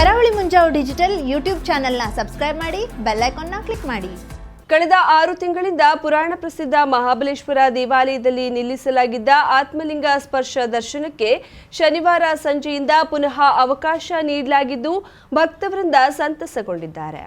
ಕರಾವಳಿ Munjavu digital YouTube ಚಾನೆಲ್ನ subscribe ಮಾಡಿ, ಬೆಲ್ ಐಕಾನ್ನ ಕ್ಲಿಕ್ ಮಾಡಿ. ಕಳೆದ ಆರು ತಿಂಗಳಿಂದ ಪುರಾಣ ಪ್ರಸಿದ್ಧ ಮಹಾಬಲೇಶ್ವರ ದೇವಾಲಯದಲ್ಲಿ ನಿಲ್ಲಿಸಲಾಗಿದ್ದ ಆತ್ಮಲಿಂಗ ಸ್ಪರ್ಶ ದರ್ಶನಕ್ಕೆ ಶನಿವಾರ ಸಂಜೆಯಿಂದ ಪುನಃ ಅವಕಾಶ ನೀಡಲಾಗಿದ್ದು, ಭಕ್ತವೃಂದ ಸಂತಸಗೊಂಡಿದ್ದಾರೆ.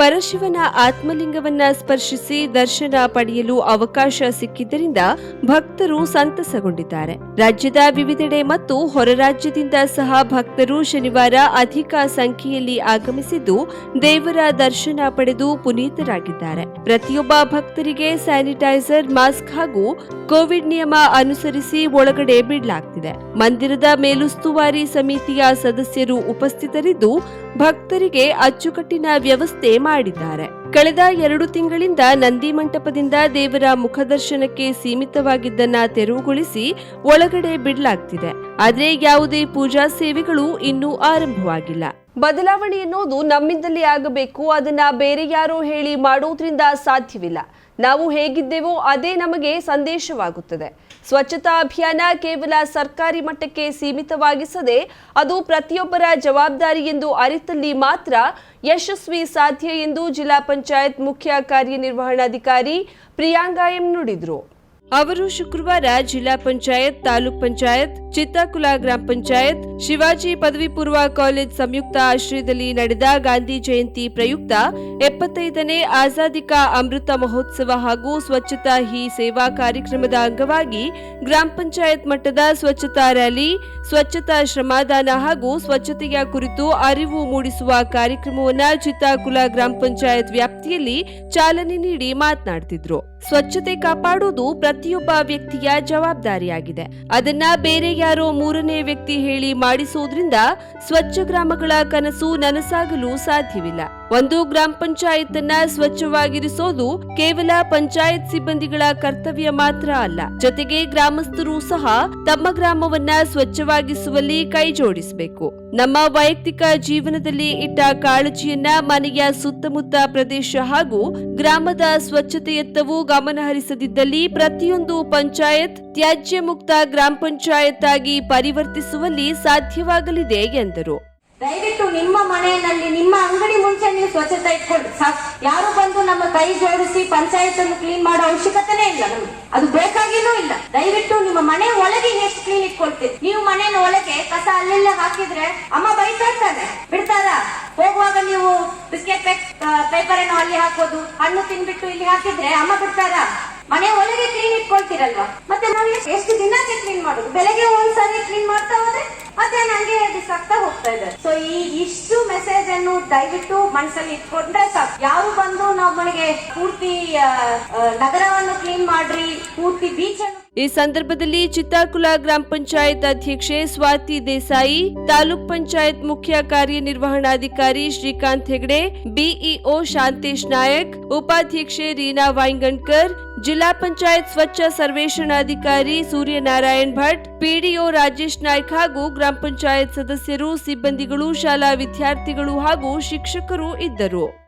ಪರಶಿವನ ಆತ್ಮಲಿಂಗವನ್ನ ಸ್ಪರ್ಶಿಸಿ ದರ್ಶನ ಪಡೆಯಲು ಅವಕಾಶ ಸಿಕ್ಕಿದ್ದರಿಂದ ಭಕ್ತರು ಸಂತಸಗೊಂಡಿದ್ದಾರೆ. ರಾಜ್ಯದ ವಿವಿಧೆಡೆ ಮತ್ತು ಹೊರ ರಾಜ್ಯದಿಂದ ಸಹ ಭಕ್ತರು ಶನಿವಾರ ಅಧಿಕ ಸಂಖ್ಯೆಯಲ್ಲಿ ಆಗಮಿಸಿದ್ದು, ದೇವರ ದರ್ಶನ ಪಡೆದು ಪುನೀತರಾಗಿದ್ದಾರೆ. ಪ್ರತಿಯೊಬ್ಬ ಭಕ್ತರಿಗೆ ಸ್ಯಾನಿಟೈಸರ್, ಮಾಸ್ಕ್ ಹಾಗೂ ಕೋವಿಡ್ ನಿಯಮ ಅನುಸರಿಸಿ ಒಳಗಡೆ ಬಿಡಲಾಗ್ತಿದೆ. ಮಂದಿರದ ಮೇಲುಸ್ತುವಾರಿ ಸಮಿತಿಯ ಸದಸ್ಯರು ಉಪಸ್ಥಿತರಿದ್ದು ಭಕ್ತರಿಗೆ ಅಚ್ಚುಕಟ್ಟಿನ ವ್ಯವಸ್ಥೆ ಮಾಡಿದ್ದಾರೆ. ಕಳೆದ ಎರಡು ತಿಂಗಳಿಂದ ನಂದಿ ಮಂಟಪದಿಂದ ದೇವರ ಮುಖದರ್ಶನಕ್ಕೆ ಸೀಮಿತವಾಗಿದ್ದನ್ನ ತೆರವುಗೊಳಿಸಿ ಒಳಗಡೆ ಬಿಡಲಾಗ್ತಿದೆ. ಆದರೆ ಯಾವುದೇ ಪೂಜಾ ಸೇವೆಗಳು ಇನ್ನೂ ಆರಂಭವಾಗಿಲ್ಲ. ಬದಲಾವಣೆ ಅನ್ನೋದು ನಮ್ಮಿಂದಲೇ ಆಗಬೇಕು, ಅದನ್ನ ಬೇರೆ ಯಾರೋ ಹೇಳಿ ಮಾಡೋದ್ರಿಂದ ಸಾಧ್ಯವಿಲ್ಲ. ನಾವು ಹೇಗಿದ್ದೇವೋ ಅದೇ ನಮಗೆ ಸಂದೇಶವಾಗುತ್ತದೆ. ಸ್ವಚ್ಛತಾ ಅಭಿಯಾನ ಕೇವಲ ಸರ್ಕಾರಿ ಮಟ್ಟಕ್ಕೆ ಸೀಮಿತವಾಗಿಸದೆ ಅದು ಪ್ರತಿಯೊಬ್ಬರ ಜವಾಬ್ದಾರಿ ಎಂದು ಅರಿತಲ್ಲಿ ಮಾತ್ರ ಯಶಸ್ವಿ ಸಾಧ್ಯ ಎಂದು ಜಿಲ್ಲಾ ಪಂಚಾಯತ್ ಮುಖ್ಯ ಕಾರ್ಯನಿರ್ವಹಣಾಧಿಕಾರಿ ಪ್ರಿಯಾಂಗಾ ಎಂ ನುಡಿದ್ರು. ಅವರು ಶುಕ್ರವಾರ ಜಿಲ್ಲಾ ಪಂಚಾಯತ್, ತಾಲೂಕ್ ಪಂಚಾಯತ್, ಚಿತ್ತಾಕುಲ ಗ್ರಾಮ ಪಂಚಾಯತ್, ಶಿವಾಜಿ ಪದವಿ ಪೂರ್ವ ಕಾಲೇಜ್ ಸಂಯುಕ್ತ ಆಶ್ರಯದಲ್ಲಿ ನಡೆದ ಗಾಂಧಿ ಜಯಂತಿ ಪ್ರಯುಕ್ತ ಎಪ್ಪತ್ತೈದನೇ ಆಜಾದಿಕ ಅಮೃತ ಮಹೋತ್ಸವ ಹಾಗೂ ಸ್ವಚ್ಛತಾ ಹಿ ಸೇವಾ ಕಾರ್ಯಕ್ರಮದ ಅಂಗವಾಗಿ ಗ್ರಾಮ ಪಂಚಾಯತ್ ಮಟ್ಟದ ಸ್ವಚ್ಛತಾ ರ್ಯಾಲಿ, ಸ್ವಚ್ಛತಾ ಶ್ರಮದಾನ ಹಾಗೂ ಸ್ವಚ್ಛತೆಯ ಕುರಿತು ಅರಿವು ಮೂಡಿಸುವ ಕಾರ್ಯಕ್ರಮವನ್ನ ಚಿತ್ತಾಕುಲ ಗ್ರಾಮ ಪಂಚಾಯತ್ ವ್ಯಾಪ್ತಿಯಲ್ಲಿ ಚಾಲನೆ ನೀಡಿ ಮಾತನಾಡುತ್ತಿದ್ದರು ಸ್ವಚ್ಛತೆ ಕಾಪಾಡುವುದು ಪ್ರತಿಯೊಬ್ಬ ವ್ಯಕ್ತಿಯ ಜವಾಬ್ದಾರಿಯಾಗಿದೆ. ಅದನ್ನ ಬೇರೆ ಯಾರೋ ಮೂರನೇ ವ್ಯಕ್ತಿ ಹೇಳಿ ಮಾಡಿಸೋದ್ರಿಂದ ಸ್ವಚ್ಛ ಗ್ರಾಮಗಳ ಕನಸು ನನಸಾಗಲು ಸಾಧ್ಯವಿಲ್ಲ. ಒಂದು ಗ್ರಾಮ ಪಂಚಾಯತ್ ಅನ್ನ ಸ್ವಚ್ಛವಾಗಿರಿಸೋದು ಕೇವಲ ಪಂಚಾಯತ್ ಸಿಬ್ಬಂದಿಗಳ ಕರ್ತವ್ಯ ಮಾತ್ರ ಅಲ್ಲ. ಜೊತೆಗೆ ಗ್ರಾಮಸ್ಥರು ಸಹ ತಮ್ಮ ಗ್ರಾಮವನ್ನ ಸ್ವಚ್ಛವಾಗಿಸುವಲ್ಲಿ ಕೈಜೋಡಿಸಬೇಕು ನಮ್ಮ ವೈಯಕ್ತಿಕ ಜೀವನದಲ್ಲಿ ಇಟ್ಟ ಕಾಳಜಿಯನ್ನ ಮನೆಯ ಸುತ್ತಮುತ್ತ ಪ್ರದೇಶ ಹಾಗೂ ಗ್ರಾಮದ ಸ್ವಚ್ಛತೆಯತ್ತವೂ ಗಮನ ಹರಿಸದಿದ್ದಲ್ಲಿ ಪ್ರತಿಯೊಂದು ಪಂಚಾಯತ್ ತ್ಯಾಜ್ಯ ಮುಕ್ತ ಗ್ರಾಮ ಪಂಚಾಯತ್ ಆಗಿ ಪರಿವರ್ತಿಸುವಲ್ಲಿ ಸಾಧ್ಯವಾಗಲಿದೆ ಎಂದರು. ದಯವಿಟ್ಟು ನಿಮ್ಮ ಮನೆಯಲ್ಲಿ, ನಿಮ್ಮ ಅಂಗಡಿ ಮುಂಚೆ ನೀವು ಸ್ವಚ್ಛತೆ ಇಟ್ಕೊಳ್ಳಿ. ಯಾರು ಬಂದು ನಮ್ಮ ಕೈ ಜೋಡಿಸಿ ಪಂಚಾಯತ್ ಅನ್ನು ಕ್ಲೀನ್ ಮಾಡೋ ಅವಶ್ಯಕತೆನೇ ಇಲ್ಲ ನಮ್ಗೆ. ಅದು ಬೇಕಾಗಿನೂ ಇಲ್ಲ. ದಯವಿಟ್ಟು ನಿಮ್ಮ ಮನೆ ಒಳಗೆ ಎಷ್ಟು ಕ್ಲೀನ್ ಇಟ್ಕೊಳ್ತೀರಿ. ನೀವು ಮನೆ ಒಳಗೆ ಕಸ ಅಲ್ಲೆಲ್ಲ ಹಾಕಿದ್ರೆ ಅಮ್ಮ ಬೈತಾ ಇರ್ತಾನೆ ಬಿಡ್ತಾರ? ಹೋಗುವಾಗ ನೀವು ಬಿಸ್ಕೆಟ್ ಪೇಪರ್ ಏನೋ ಅಲ್ಲಿ ಹಾಕೋದು, ಹಣ್ಣು ತಿನ್ಬಿಟ್ಟು ಇಲ್ಲಿ ಹಾಕಿದ್ರೆ ಅಮ್ಮ ಬಿಡ್ತಾರ? ಮನೆ ಒಳಗೆ ಕ್ಲೀನ್ ಇಟ್ಕೊಳ್ತೀರಲ್ವಾ? ಮತ್ತೆ ನಾವು ಎಷ್ಟ್- ದಿನಕ್ಕೆ ಕ್ಲೀನ್ ಮಾಡೋದು? ಬೆಳಗ್ಗೆ ಒಂದ್ಸಾರಿ ಕ್ಲೀನ್ ಮಾಡ್ತಾ ಹೋದ್ರೆ ಮತ್ತೆ ನಂಗೆ ಬಿಸಾಕ್ತಾ ಹೋಗ್ತಾ ಇದೆ. ಸೊ ಈ ಇಷ್ಟು ಮೆಸೇಜ್ ಅನ್ನು ದಯವಿಟ್ಟು ಮನಸ್ಸಲ್ಲಿ ಇಟ್ಕೊಂಡ್ರೆ ಸಾಕು. ಯಾರು ಬಂದು ನಮ್ಮನೆಗೆ ಪೂರ್ತಿ ನಗರವನ್ನು ಕ್ಲೀನ್ ಮಾಡ್ರಿ, ಪೂರ್ತಿ ಬೀಚ್ ಅನ್ನು ಈ ಸಂದರ್ಭದಲ್ಲಿ ಚಿತ್ತಾಕುಲ ಗ್ರಾಮ ಪಂಚಾಯತ್ ಅಧ್ಯಕ್ಷೆ ಸ್ವಾತಿ ದೇಸಾಯಿ, ತಾಲೂಕ್ ಪಂಚಾಯತ್ ಮುಖ್ಯ ಕಾರ್ಯನಿರ್ವಹಣಾಧಿಕಾರಿ ಶ್ರೀಕಾಂತ್ ಹೆಗಡೆ, ಬಿಇಒ ಶಾಂತೇಶ್ ನಾಯಕ್, ಉಪಾಧ್ಯಕ್ಷೆ ರೀನಾ ವಾಯ್ಗಣ್ಕರ್ ಜಿಲ್ಲಾ ಪಂಚಾಯತ್ ಸ್ವಚ್ಛ ಸರ್ವೇಕ್ಷಣಾಧಿಕಾರಿ ಸೂರ್ಯನಾರಾಯಣ್ ಭಟ್, ಪಿಡಿಒ ರಾಜೇಶ್ ನಾಯ್ಕ್ ಹಾಗೂ ಗ್ರಾಮ ಪಂಚಾಯತ್ ಸದಸ್ಯರು, ಸಿಬ್ಬಂದಿಗಳು, ಶಾಲಾ ವಿದ್ಯಾರ್ಥಿಗಳು ಹಾಗೂ ಶಿಕ್ಷಕರು ಇದ್ದರು.